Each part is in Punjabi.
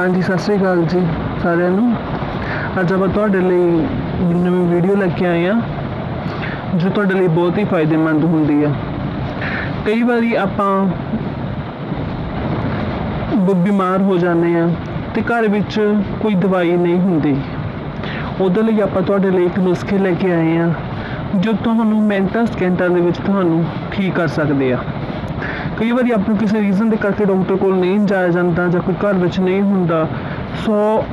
ਹਾਂਜੀ, ਸਤਿ ਸ੍ਰੀ ਅਕਾਲ ਜੀ ਸਾਰਿਆਂ ਨੂੰ। ਅੱਜ ਆਪਾਂ ਤੁਹਾਡੇ ਲਈ ਨਵੀਂ ਵੀਡੀਓ ਲੈ ਕੇ ਆਏ ਆ ਜੋ ਤੁਹਾਡੇ ਲਈ ਬਹੁਤ ਹੀ ਫਾਇਦੇਮੰਦ ਹੁੰਦੀ ਆ। ਕਈ ਵਾਰੀ ਆਪਾਂ ਬ- ਬਿਮਾਰ ਹੋ ਜਾਂਦੇ ਆ ਤੇ ਘਰ ਵਿੱਚ ਕੋਈ ਦਵਾਈ ਨਹੀਂ ਹੁੰਦੀ। ਉਹਦੇ ਲਈ ਆਪਾਂ ਤੁਹਾਡੇ ਲਈ ਇੱਕ ਨੁਸਖੇ ਲੈ ਕੇ ਆਏ ਆ ਜੋ ਤੁਹਾਨੂੰ ਮਿੰਟਾਂ, ਸਕਿੰਟਾਂ ਦੇ ਵਿੱਚ ਤੁਹਾਨੂੰ ਠੀਕ ਕਰ ਸਕਦੇ ਆ। ਕਈ ਵਾਰੀ ਆਪਾਂ ਨੂੰ ਕਿਸੇ ਰੀਜ਼ਨ ਦੇ ਕਰਕੇ ਡਾਕਟਰ ਕੋਲ ਨਹੀਂ ਜਾਇਆ ਜਾਂਦਾ ਜਾਂ ਕੋਈ ਘਰ ਵਿੱਚ ਨਹੀਂ ਹੁੰਦਾ ਸੋ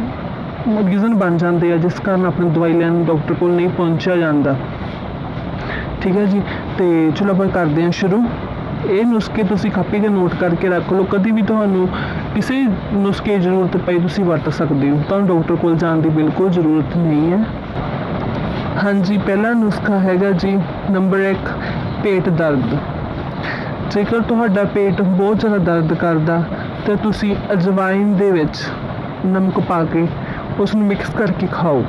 ਰੀਜ਼ਨ ਬਣ ਜਾਂਦੇ ਆ, ਜਿਸ ਕਾਰਨ ਆਪਣੀ ਦਵਾਈ ਲੈਣ ਡਾਕਟਰ ਕੋਲ ਨਹੀਂ ਪਹੁੰਚਿਆ ਜਾਂਦਾ। ਠੀਕ ਹੈ ਜੀ? ਤੇ ਚਲੋ ਆਪਾਂ ਕਰਦੇ ਹਾਂ ਸ਼ੁਰੂ। ਇਹ ਨੁਸਖੇ ਤੁਸੀਂ ਕਾਪੀ ਤੇ ਨੋਟ ਕਰਕੇ ਰੱਖ ਲਓ। ਕਦੀ ਵੀ ਤੁਹਾਨੂੰ ਕਿਸੇ ਨੁਸਖੇ ਦੀ ਜ਼ਰੂਰਤ ਪਈ, ਤੁਸੀਂ ਵਰਤ ਸਕਦੇ ਹੋ। ਤੁਹਾਨੂੰ ਡਾਕਟਰ ਕੋਲ ਜਾਣ ਦੀ ਬਿਲਕੁਲ ਜ਼ਰੂਰਤ ਨਹੀਂ ਹੈ। ਹਾਂਜੀ, ਪਹਿਲਾ ਨੁਸਖਾ ਹੈਗਾ ਜੀ ਨੰਬਰ 1 ਪੇਟ ਦਰਦ। ਜੇਕਰ ਤੁਹਾਡਾ ਪੇਟ ਬਹੁਤ ਜ਼ਿਆਦਾ ਦਰਦ ਕਰਦਾ, ਤਾਂ ਤੁਸੀਂ ਅਜਵਾਇਨ ਦੇ ਵਿੱਚ ਨਮਕ ਪਾ ਕੇ ਉਸ ਨੂੰ ਮਿਕਸ ਕਰਕੇ ਖਾਓ।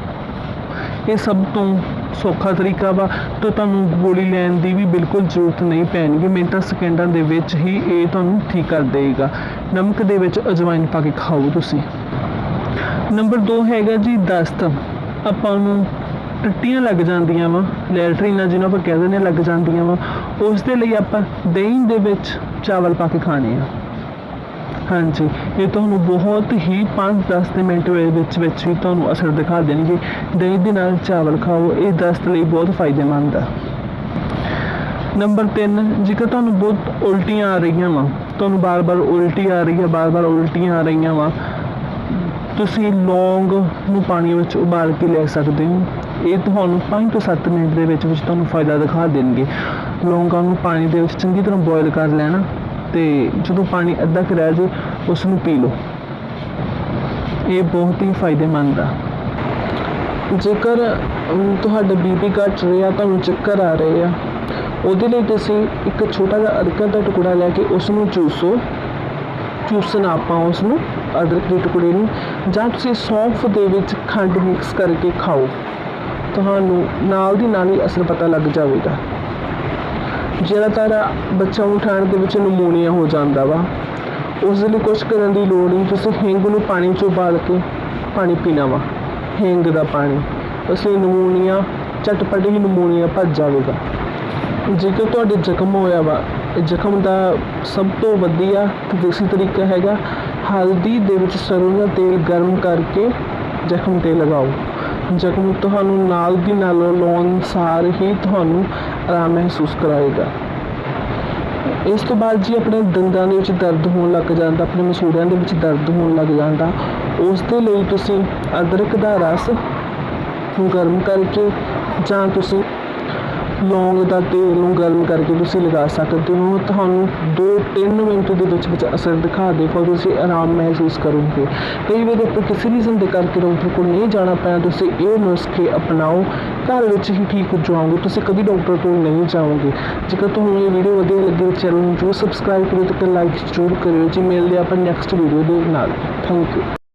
ਇਹ ਸਭ ਤੋਂ ਸੌਖਾ ਤਰੀਕਾ ਵਾ, ਤਾਂ ਤੁਹਾਨੂੰ ਗੋਲੀ ਲੈਣ ਦੀ ਵੀ ਬਿਲਕੁਲ ਜ਼ਰੂਰਤ ਨਹੀਂ ਪੈਣਗੀ। ਮਿੰਟਾਂ, ਸਕਿੰਟਾਂ ਦੇ ਵਿੱਚ ਹੀ ਇਹ ਤੁਹਾਨੂੰ ਠੀਕ ਕਰ ਦੇਗਾ ਨਮਕ ਦੇ ਵਿੱਚ ਅਜਵਾਇਨ ਪਾ ਕੇ ਖਾਓ ਤੁਸੀਂ। ਨੰਬਰ 2 ਹੈਗਾ ਜੀ ਦਸਤ। ਆਪਾਂ ਨੂੰ ਟੱਟੀਆਂ ਲੱਗ ਜਾਂਦੀਆਂ ਵਾ, ਲੈਟਰੀਨਾਂ ਜਿਹਨੂੰ ਆਪਾਂ ਕਹਿ ਦਿੰਦੇ ਹਾਂ ਲੱਗ ਜਾਂਦੀਆਂ ਵਾ ਉਸ ਦੇ ਲਈ ਆਪਾਂ ਦਹੀਂ ਦੇ ਵਿੱਚ ਚਾਵਲ ਪਾ ਕੇ ਖਾਣੇ ਆ। ਹਾਂਜੀ, ਇਹ ਤੁਹਾਨੂੰ ਬਹੁਤ ਹੀ 5-10 ਦੇ ਮਿੰਟ ਦੇ ਵਿੱਚ ਵਿੱਚ ਹੀ ਤੁਹਾਨੂੰ ਅਸਰ ਦਿਖਾ ਦੇਣਗੇ। ਦਹੀਂ ਦੇ ਨਾਲ ਚਾਵਲ ਖਾਓ, ਇਹ ਦਸਤ ਲਈ ਬਹੁਤ ਫਾਇਦੇਮੰਦ ਆ। ਨੰਬਰ 3 ਜੇਕਰ ਤੁਹਾਨੂੰ ਬਹੁਤ ਉਲਟੀਆਂ ਆ ਰਹੀਆਂ ਵਾ, ਤੁਹਾਨੂੰ ਬਾਰ-ਬਾਰ ਉਲਟੀ ਆ ਰਹੀ ਹੈ ਬਾਰ-ਬਾਰ ਉਲਟੀਆਂ ਆ ਰਹੀਆਂ ਵਾ, ਤੁਸੀਂ ਲੌਂਗ ਨੂੰ ਪਾਣੀ ਵਿੱਚ ਉਬਾਲ ਕੇ ਲੈ ਸਕਦੇ ਹੋ। ਇਹ ਤੁਹਾਨੂੰ 5 ਤੋਂ 7 ਮਿੰਟ ਦੇ ਵਿੱਚ ਵਿੱਚ ਤੁਹਾਨੂੰ ਫਾਇਦਾ ਦਿਖਾ ਦੇਣਗੇ। ਲੌਂਗਾਂ ਨੂੰ ਪਾਣੀ ਦੇ ਵਿੱਚ ਚੰਗੀ ਤਰ੍ਹਾਂ ਬੋਇਲ ਕਰ ਲੈਣਾ ਤੇ ਜਦੋਂ ਪਾਣੀ ਅੱਧਾ ਕੁ ਰਹਿ ਜੇ ਉਸ ਨੂੰ ਪੀ ਲਓ। ਇਹ ਬਹੁਤ ਹੀ ਫਾਇਦੇਮੰਦ ਆ। ਜੇਕਰ ਤੁਹਾਡਾ ਬੀਪੀ ਘਟ ਰਿਹਾ, ਤੁਹਾਨੂੰ ਚੱਕਰ ਆ ਰਹੇ ਆ, ਉਹਦੇ ਲਈ ਤੁਸੀਂ ਇੱਕ ਛੋਟਾ ਜਿਹਾ ਅਦਰਕ ਦਾ ਟੁਕੜਾ ਲੈ ਕੇ ਉਸ ਨੂੰ ਚੂਸੋ। ਚੂਸਣਾ ਆਪਾਂ ਉਸ ਨੂੰ ਅਦਰਕ ਦੇ ਟੁਕੜੇ ਨੂੰ, ਜਾਂ ਤੁਸੀਂ ਸੌਂਫ ਦੇ ਵਿੱਚ ਖੰਡ ਮਿਕਸ ਕਰਕੇ ਖਾਓ। ਤੁਹਾਨੂੰ ਨਾਲ ਦੀ ਨਾਲ ਹੀ ਅਸਰ ਪਤਾ ਲੱਗ ਜਾਵੇਗਾ। ਜ਼ਿਆਦਾਤਰ ਬੱਚਾ ਉਠਾਉਣ ਦੇ ਵਿੱਚ ਨਮੂਨੀਆ ਹੋ ਜਾਂਦਾ ਵਾ, ਉਸ ਲਈ ਕੁਝ ਕਰਨ ਦੀ ਲੋੜ ਨਹੀਂ, ਤੁਸੀਂ ਹਿੰਗ ਨੂੰ ਪਾਣੀ 'ਚ ਉਬਾਲ ਕੇ ਪਾਣੀ ਪੀਣਾ ਵਾ। ਹਿੰਗ ਦਾ ਪਾਣੀ, ਉਸ ਲਈ ਨਮੂਨੀਆ ਚਟਪਟੀ ਹੀ ਨਮੂਨੀਆ ਭੱਜ ਜਾਵੇਗਾ। ਜੇਕਰ ਤੁਹਾਡੇ ਜ਼ਖਮ ਹੋਇਆ ਵਾ ਜ਼ਖਮ ਦਾ ਸਭ ਤੋਂ ਵਧੀਆ ਤੇ ਦੇਸੀ ਤਰੀਕਾ ਹੈਗਾ, ਹਲਦੀ ਦੇ ਵਿੱਚ ਸਰੋਂ ਦਾ ਤੇਲ ਗਰਮ ਕਰਕੇ ਜ਼ਖਮ ਤੇ ਲਗਾਓ। ਜ਼ਖਮ ਤੁਹਾਨੂੰ ਨਾਲ ਦੀ ਨਾਲ ਲਾਉਣ ਸਾਰ ਹੀ ਤੁਹਾਨੂੰ ਆਰਾਮ ਮਹਿਸੂਸ ਕਰਾਏਗਾ। ਇਸ ਤੋਂ ਬਾਅਦ ਜੀ ਆਪਣੇ ਦੰਦਾਂ ਦੇ ਵਿੱਚ ਦਰਦ ਹੋਣ ਲੱਗ ਜਾਂਦਾ, ਆਪਣੇ ਮਸੂੜਿਆਂ ਦੇ ਵਿੱਚ ਦਰਦ ਹੋਣ ਲੱਗ ਜਾਂਦਾ। ਉਸ ਦੇ ਲਈ ਤੁਸੀਂ ਅਦਰਕ ਦਾ ਰਸ ਗਰਮ ਕਰਕੇ ਜਾਂ ਤੁਸੀਂ ਲੌਂਗ ਦਾ ਤੇਲ ਨੂੰ ਗਰਮ ਕਰਕੇ ਤੁਸੀਂ ਲਗਾ ਸਕਦੇ ਹੋ। ਤੁਹਾਨੂੰ 2-3 ਮਿੰਟ ਦੇ ਵਿੱਚ ਵਿੱਚ ਅਸਰ ਦਿਖਾ ਦੇਗਾ ਤੁਸੀਂ ਆਰਾਮ ਮਹਿਸੂਸ ਕਰੋਗੇ। ਕਈ ਵਾਰ ਆਪਾਂ ਕਿਸੇ ਰੀਜ਼ਨ ਦੇ ਕਰਕੇ ਡਾਕਟਰ ਕੋਲ ਨਹੀਂ ਜਾਣਾ ਪਿਆ, ਤੁਸੀਂ ਇਹ ਨੁਸਖੇ ਅਪਣਾਓ। ਘਰ ਵਿੱਚ ਹੀ ਠੀਕ ਹੋ ਜਾਓਗੇ। ਤੁਸੀਂ ਕਦੀ ਡਾਕਟਰ ਕੋਲ ਨਹੀਂ ਜਾਓਗੇ। ਜੇਕਰ ਤੁਹਾਨੂੰ ਇਹ ਵੀਡੀਓ ਵਧੀਆ ਲੱਗੇ ਚੈਨਲ ਨੂੰ ਜਰੂਰ ਸਬਸਕ੍ਰਾਈਬ ਕਰੋ ਤੇ ਲਾਈਕ ਜ਼ਰੂਰ ਕਰਿਓ। ਜੀ, ਮਿਲਦੇ ਆਪਾਂ ਨੈਕਸਟ ਵੀਡੀਓ ਦੇ ਨਾਲ। Thank you